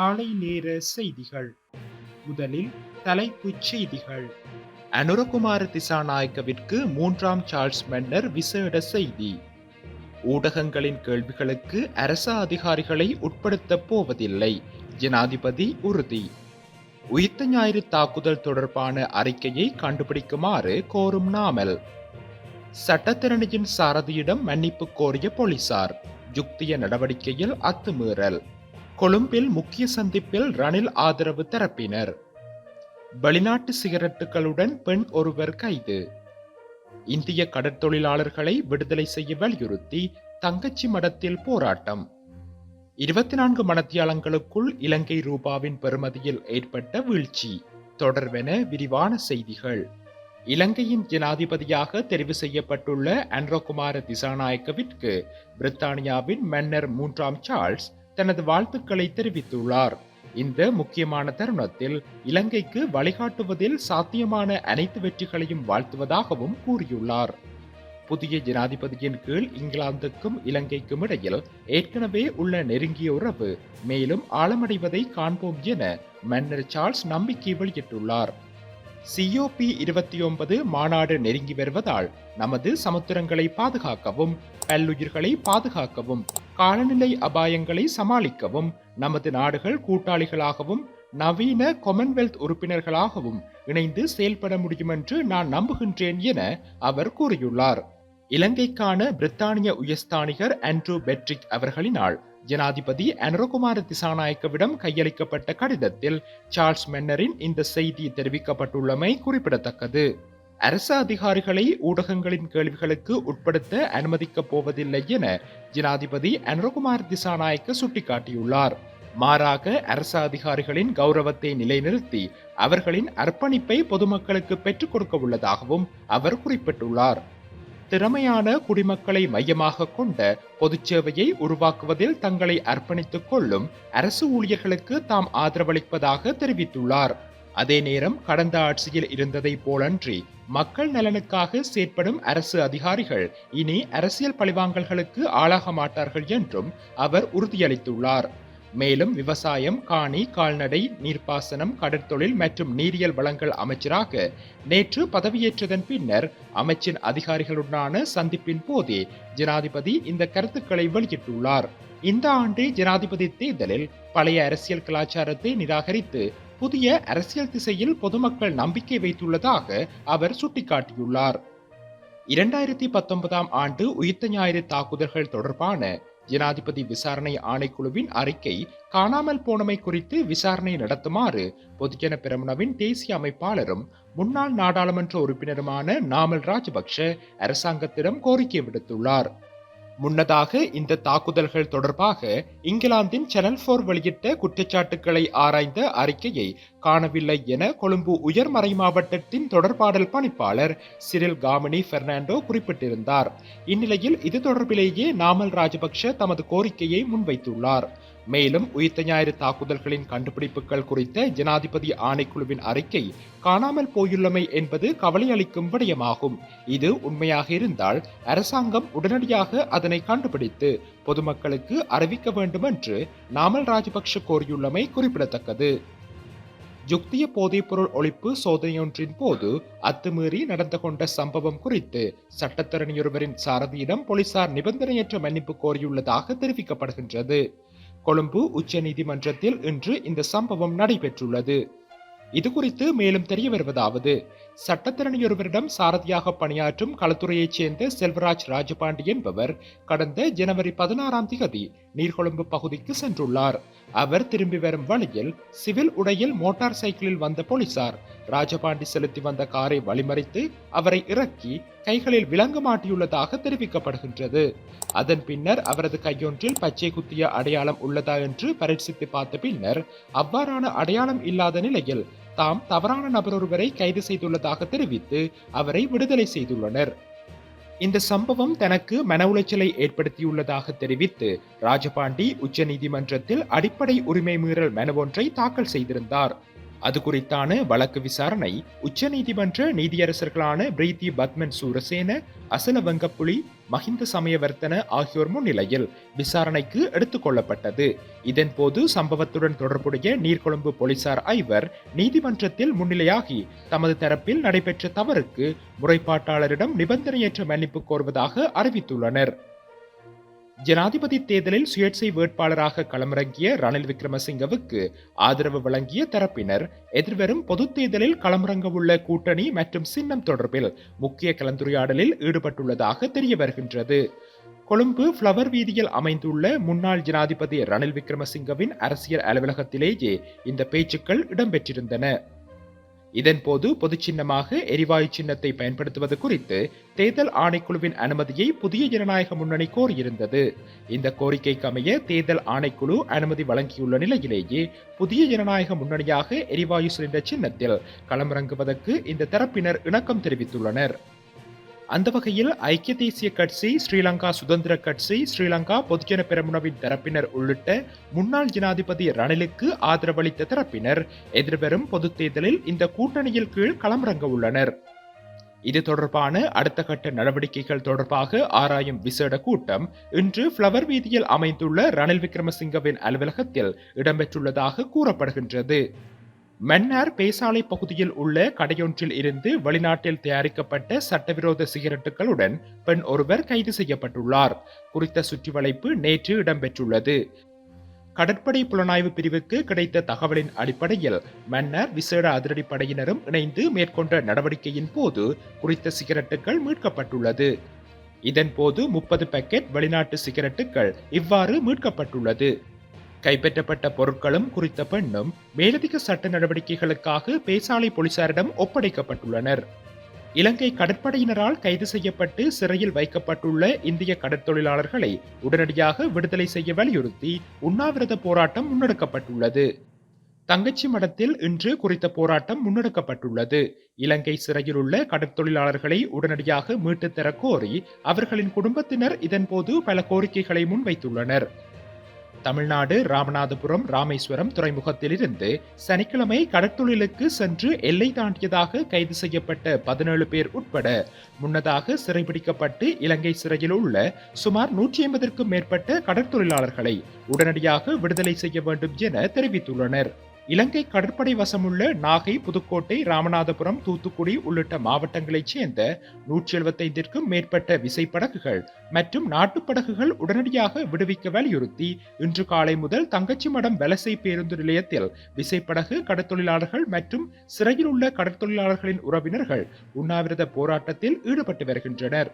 காலை நேர செய்திகள். முதலில் தலைப்புச் செய்திகள். அனுரகுமார திசாநாயக்கவிற்கு மூன்றாம் சார்ல்ஸ் மன்னர் விசேட செய்தி. ஊடகங்களின் கேள்விகளுக்கு அரச அதிகாரிகளை உட்படுத்தப் போவதில்லை. ஜனாதிபதி உறுதி. உயிர்த்த ஞாயிறு தாக்குதல் தொடர்பான அறிக்கையை கண்டுபிடிக்குமாறு கோரும் நாமல். சட்டத்திறனியின் சாரதியிடம் மன்னிப்பு கோரிய போலீசார். யுக்திய நடவடிக்கையில் அத்துமீறல். கொழும்பில் முக்கிய சந்திப்பில் ரணில் ஆதரவு தரப்பினர். வெளிநாட்டு சிகரெட்டுகளுடன் பெண் ஒருவர் கைது. இந்திய கடற்தொழிலாளர்களை விடுதலை செய்ய வலியுறுத்தி தங்கச்சி மடத்தில் போராட்டம். இருபத்தி நான்கு மணத்தியாலங்களுக்குள் இலங்கை ரூபாவின் பெறுமதியில் ஏற்பட்ட வீழ்ச்சி தொடர்வென விரிவான செய்திகள். இலங்கையின் ஜனாதிபதியாக தெரிவு செய்யப்பட்டுள்ள அன்ரோகுமார திசாநாயக்கவிற்கு பிரித்தானியாவின் மன்னர் மூன்றாம் சார்ல்ஸ் தனது வாழ்த்துக்களை தெரிவித்துள்ளார். இந்த முக்கியமான தருணத்தில் இலங்கைக்கு வழிகாட்டுவதில் சாத்தியமான அனைத்து வெற்றிகளையும் வாழ்த்துவதாகவும் கூறியுள்ளார். புதிய ஜனாதிபதியின் கீழ் இங்கிலாந்துக்கும் இலங்கைக்கும் இடையில் ஏற்கனவே உள்ள நெருங்கிய உறவு மேலும் ஆழமடைவதை காண்போம் என மன்னர் சார்ல்ஸ் நம்பிக்கை வெளியிட்டுள்ளார். சிஓபி இருபத்தி ஒன்பது மாநாடு நெருங்கி வருவதால் நமது சமுத்திரங்களை பாதுகாக்கவும் பல்லுயிர்களை பாதுகாக்கவும் காலநிலை அபாயங்களை சமாளிக்கவும் நமது நாடுகள் கூட்டாளிகளாகவும் நவீன காமன்வெல்த் உறுப்பினர்களாகவும் இணைந்து செயல்பட முடியும் என்று நான் நம்புகின்றேன் என அவர் கூறியுள்ளார். இலங்கைக்கான பிரித்தானிய உயர்ஸ்தானிகர் ஆண்ட்ரூ பெட்ரிக் அவர்களினால் ஜனாதிபதி அனுரகுமார திசாநாயக்கவிடம் கையளிக்கப்பட்ட கடிதத்தில் சார்ல்ஸ் மென்னரின் இந்த செய்தி தெரிவிக்கப்பட்டுள்ளமை குறிப்பிடத்தக்கது. அரச அதிகாரிகளை ஊடகங்களின் கேள்விகளுக்கு உட்படுத்த அனுமதிக்கப் போவதில்லை என ஜனாதிபதி அனுரகுமார் திசாநாயக்க சுட்டிக்காட்டியுள்ளார். மாறாக அரச அதிகாரிகளின் கௌரவத்தை நிலைநிறுத்தி அவர்களின் அர்ப்பணிப்பை பொதுமக்களுக்கு பெற்றுக் கொடுக்க உள்ளதாகவும் அவர் குறிப்பிட்டுள்ளார். திறமையான குடிமக்களை மையமாக கொண்ட பொது சேவையை உருவாக்குவதில் தங்களை அர்ப்பணித்துக் கொள்ளும் அரசு ஊழியர்களுக்கு தாம் ஆதரவளிப்பதாக தெரிவித்துள்ளார். அதே நேரம் கடந்த ஆட்சியில் இருந்ததை போலன்றி மக்கள் நலனுக்காக செயற்படும் அரசு அதிகாரிகள் இனி அரசியல் பழிவாங்கல்களுக்கு ஆளாக மாட்டார்கள் என்றும் அவர் உறுதியளித்துள்ளார். மேலும் விவசாயம் காணி கால்நடை நீர்ப்பாசனம் கடற்தொழில் மற்றும் நீரியல் வளங்கள் அமைச்சராக நேற்று பதவியேற்றதன் பின்னர் அமைச்சின் அதிகாரிகளுடனான சந்திப்பின் போதே ஜனாதிபதி இந்த கருத்துக்களை வெளியிட்டுள்ளார். இந்த ஆண்டு ஜனாதிபதி தேர்தலில் பழைய அரசியல் கலாச்சாரத்தை நிராகரித்து புதிய அரசியல் திசையில் பொதுமக்கள் நம்பிக்கை வைத்துள்ளதாக அவர் சுட்டிக்காட்டியுள்ளார். இரண்டாயிரத்தி பத்தொன்பதாம் ஆண்டு உயிர்த்த ஞாயிறு தாக்குதல்கள் தொடர்பான ஜனாதிபதி விசாரணை ஆணைக்குழுவின் அறிக்கை காணாமல் போனமை குறித்து விசாரணை நடத்துமாறு பொதுஜன பெரமுனவின் தேசிய அமைப்பாளரும் முன்னாள் நாடாளுமன்ற உறுப்பினருமான நாமல் ராஜபக்ஷ அரசாங்கத்திடம் கோரிக்கை விடுத்துள்ளார். முன்னதாக இந்த தாக்குதல்கள் தொடர்பாக இங்கிலாந்தின் சேனல் போர் வெளியிட்ட குற்றச்சாட்டுக்களை ஆராய்ந்த அறிக்கையை காணவில்லை என கொழும்பு உயர் மறை மாவட்டத்தின் தொடர்பாடல் பணிப்பாளர் சிரில் காமினி பெர்னாண்டோ குறிப்பிட்டிருந்தார். இந்நிலையில் இது தொடர்பிலேயே நாமல் ராஜபக்ஷ தமது கோரிக்கையை முன்வைத்துள்ளார். மேலும் உயிர்த்த ஞாயிறு தாக்குதல்களின் கண்டுபிடிப்புகள் குறித்த ஜனாதிபதி ஆணைக்குழுவின் அறிக்கை காணாமல் போயுள்ளமை என்பது கவலையளிக்கும் விடயமாகும். இது உண்மையாக இருந்தால் அரசாங்கம் உடனடியாக அதனை கண்டுபிடித்து பொதுமக்களுக்கு அறிவிக்க வேண்டும் என்று நாமல் ராஜபக்ஷ கோரியுள்ளமை குறிப்பிடத்தக்கது. யுக்திய போதைப்பொருள் ஒழிப்பு சோதனையொன்றின் போது அத்துமீறி நடந்து கொண்ட சம்பவம் குறித்து சட்டத்தரணியொருவரின் சாரதியிடம் போலீசார் நிபந்தனையற்ற மன்னிப்பு கோரியுள்ளதாக தெரிவிக்கப்படுகின்றது. கொழும்பு உச்ச நீதிமன்றத்தில் இன்று இந்த சம்பவம் நடைபெற்றுள்ளது. இது குறித்து மேலும் தெரிய வருவதாவது சட்டத்திறனியொருவரிடம் சாரதியாக பணியாற்றும் களத்துறையைச் சேர்ந்த செல்வராஜ் ராஜபாண்டி என்பவர் கடந்த ஜனவரி பதினாறாம் திகதி நீர்கொழும்பு பகுதிக்கு சென்றுள்ளார். அவர் திரும்பி வரும் வழியில் சிவில் உடையில் மோட்டார் சைக்கிளில் வந்த போலீசார் ராஜபாண்டி செலுத்தி வந்த காரை வழிமறித்து அவரை இறக்கி கைகளில் விலங்கு மாட்டியுள்ளதாக தெரிவிக்கப்படுகின்றது. அதன் பின்னர் அவரது கையொன்றில் பச்சை குத்திய அடையாளம் உள்ளதா என்று பரீட்சித்து பார்த்த பின்னர் அவ்வாறான அடையாளம் இல்லாத நிலையில் தாம் தவறான நபர் ஒருவரை கைது செய்துள்ளதாக தெரிவித்து அவரை விடுதலை செய்துள்ளனர். இந்த சம்பவம் தனக்கு மன உளைச்சலை ஏற்படுத்தியுள்ளதாக தெரிவித்து ராஜபாண்டி உச்ச நீதிமன்றத்தில் அடிப்படை உரிமை மீறல் மனு ஒன்றை தாக்கல் செய்திருந்தார். அது குறித்தான வழக்கு விசாரணை உச்சநீதிமன்ற நீதியரசர்களான பிரீத்தி பத்மன் சூரசேன அசல வெங்கப்புலி மஹிந்த சமயவர்த்தன ஆகியோர் முன்னிலையில் விசாரணைக்கு எடுத்துக்கொள்ளப்பட்டது இதன் இதன்போது சம்பவத்துடன் தொடர்புடைய நீர்கொழும்பு போலீசார் ஐவர் நீதிமன்றத்தில் முன்னிலையாகி தமது தரப்பில் நடைபெற்ற தவறுக்கு முறைப்பாட்டாளரிடம் நிபந்தனையற்ற மன்னிப்பு கோருவதாக அறிவித்துள்ளனர். ஜனாதிபதி தேர்தலில் சுயேட்சை வேட்பாளராக களமிறங்கிய ரணில் விக்ரமசிங்கவுக்கு ஆதரவு வழங்கிய தரப்பினர் எதிர்வரும் பொதுத் தேர்தலில் களமிறங்கவுள்ள கூட்டணி மற்றும் சின்னம் தொடர்பில் முக்கிய கலந்துரையாடலில் ஈடுபட்டுள்ளதாக தெரிய வருகின்றது. கொழும்பு ஃப்ளவர் வீதியில் அமைந்துள்ள முன்னாள் ஜனாதிபதி ரணில் விக்ரமசிங்கவின் அரசியல் அலுவலகத்திலேயே இந்த பேச்சுக்கள் இடம்பெற்றிருந்தன. இதன்போது பொது சின்னமாக எரிவாயு சின்னத்தை பயன்படுத்துவது குறித்து தேர்தல் ஆணைக்குழுவின் அனுமதியை புதிய ஜனநாயக முன்னணி கோரியிருந்தது. இந்த கோரிக்கைக்கு அமைய தேர்தல் ஆணைக்குழு அனுமதி வழங்கியுள்ள நிலையிலேயே புதிய ஜனநாயக முன்னணியாக எரிவாயு சிலிண்டர் சின்னத்தில் களமிறங்குவதற்கு இந்த தரப்பினர் இணக்கம் தெரிவித்துள்ளனர். அந்த வகையில் ஐக்கிய தேசிய கட்சி ஸ்ரீலங்கா சுதந்திர கட்சி ஸ்ரீலங்கா பொதுஜன பெரமுனவின் தரப்பினர் உள்ளிட்ட முன்னாள் ஜனாதிபதி ரணிலுக்கு ஆதரவளித்த தரப்பினர் எதிர்வரும் பொதுத் தேர்தலில் இந்த கூட்டணியில் கீழ் களமிறங்க உள்ளனர். இது தொடர்பான அடுத்த கட்ட நடவடிக்கைகள் தொடர்பாக ஆராயும் விசேட கூட்டம் இன்று ஃப்ளவர் வீதியில் அமைந்துள்ள ரணில் விக்ரமசிங்கவின் அலுவலகத்தில் இடம்பெற்றுள்ளதாக கூறப்படுகின்றது. மன்னார் பேசாலை பகுதியில் உள்ள கடையொன்றில் இருந்து வெளிநாட்டில் தயாரிக்கப்பட்ட சட்டவிரோத சிகரெட்டுகளுடன் பெண் ஒருவர் கைது செய்யப்பட்டுள்ளார். குறித்த சுற்றிவளைப்பு நேற்று இடம்பெற்றுள்ளது. கடற்படை புலனாய்வு பிரிவுக்கு கிடைத்த தகவலின் அடிப்படையில் மன்னர் விசேட அதிரடிப்படையினரும் இணைந்து மேற்கொண்ட நடவடிக்கையின் போது குறித்த சிகரெட்டுகள் மீட்கப்பட்டுள்ளது. இதன்போது முப்பது பேக்கெட் வெளிநாட்டு சிகரெட்டுகள் இவ்வாறு மீட்கப்பட்டுள்ளது. கைப்பற்றப்பட்ட பொருட்களும் குறித்த பெண்ணும் மேலதிக சட்ட நடவடிக்கைகளுக்காக பேசாலை போலீசாரிடம் ஒப்படைக்கப்பட்டுள்ளனர். இலங்கை கடற்படையினரால் கைது செய்யப்பட்டு சிறையில் வைக்கப்பட்டுள்ள இந்திய கடற்தொழிலாளர்களை உடனடியாக விடுதலை செய்ய வலியுறுத்தி உண்ணாவிரத போராட்டம் முன்னெடுக்கப்பட்டுள்ளது. தங்கச்சி மடத்தில் இன்று குறித்த போராட்டம் முன்னெடுக்கப்பட்டுள்ளது. இலங்கை சிறையில் உள்ள கடற்தொழிலாளர்களை உடனடியாக மீட்டுத்தர கோரி அவர்களின் குடும்பத்தினர் இதன்போது பல கோரிக்கைகளை முன்வைத்துள்ளனர். தமிழ்நாடு ராமநாதபுரம் ராமேஸ்வரம் துறைமுகத்திலிருந்து சனிக்கிழமை கடற்தொழிலுக்கு சென்று எல்லை தாண்டியதாக கைது செய்யப்பட்ட பதினேழு பேர் உட்பட முன்னதாக சிறைபிடிக்கப்பட்டு இலங்கை சிறையில் உள்ள சுமார் நூற்றி ஐம்பதற்கும் மேற்பட்ட கடற்தொழிலாளர்களை உடனடியாக விடுதலை செய்ய வேண்டும் என தெரிவித்துள்ளனர். இலங்கை கடற்படை வசமுள்ள நாகை புதுக்கோட்டை ராமநாதபுரம் தூத்துக்குடி உள்ளிட்ட மாவட்டங்களைச் சேர்ந்த நூற்றி எழுபத்தைந்திற்கும் மேற்பட்ட விசைப்படகுகள் மற்றும் நாட்டுப்படகுகள் உடனடியாக விடுவிக்க வலியுறுத்தி இன்று காலை முதல் தங்கச்சிமடம் வலசை பேருந்து நிலையத்தில் விசைப்படகு கடற்தொழிலாளர்கள் மற்றும் சிறையில் உள்ள கடற்தொழிலாளர்களின் உறவினர்கள் உண்ணாவிரத போராட்டத்தில் ஈடுபட்டு வருகின்றனர்.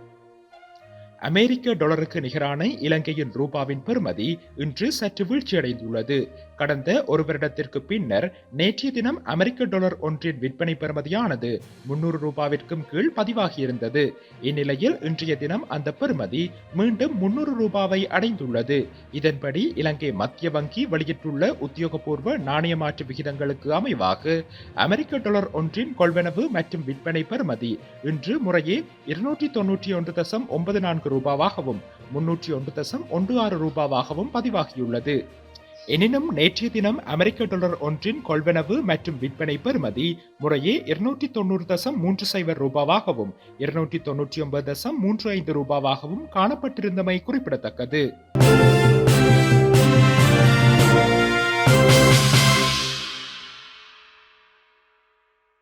அமெரிக்க டாலருக்கு நிகரான இலங்கையின் ரூபாவின் பெறுமதி இன்று சற்று வீழ்ச்சியடைந்துள்ளது. கடந்த ஒரு வருடத்திற்கு பின்னர் நேற்றைய தினம் அமெரிக்க டாலர் ஒன்றின் விற்பனை பெறுமதியானது முன்னூறு ரூபாவிற்கும் கீழ் பதிவாகியிருந்தது. இந்நிலையில் இன்றைய தினம் அந்த பெறுமதி மீண்டும் முன்னூறு ரூபாவை அடைந்துள்ளது. இதன்படி இலங்கை மத்திய வங்கி வெளியிட்டுள்ள உத்தியோகபூர்வ நாணய மாற்று விகிதங்களுக்கு அமைவாக அமெரிக்க டாலர் ஒன்றின் கொள்வனவு மற்றும் விற்பனை பெறுமதி இன்று முறையே இருநூற்றி தொன்னூற்றி ஒன்று தசம் ஒன்பது நான்கு நான்கு ரூபாவாகவும் முன்னூற்றி ஒன்று தசம் ஒன்று ஆறு ரூபாவாகவும் பதிவாகியுள்ளது. எனினும் நேற்றைய தினம் அமெரிக்க டாலர் ஒன்றின் கொள்வனவு மற்றும் விற்பனை பெறுமதி முறையே இருநூற்றி தொண்ணூறு தசம் மூன்று சைபர் ரூபாவாகவும் இருநூற்றி தொன்னூற்றி ஒன்பது தசம் மூன்று ஐந்து ரூபாவாகவும் காணப்பட்டிருந்தமை குறிப்பிடத்தக்கது.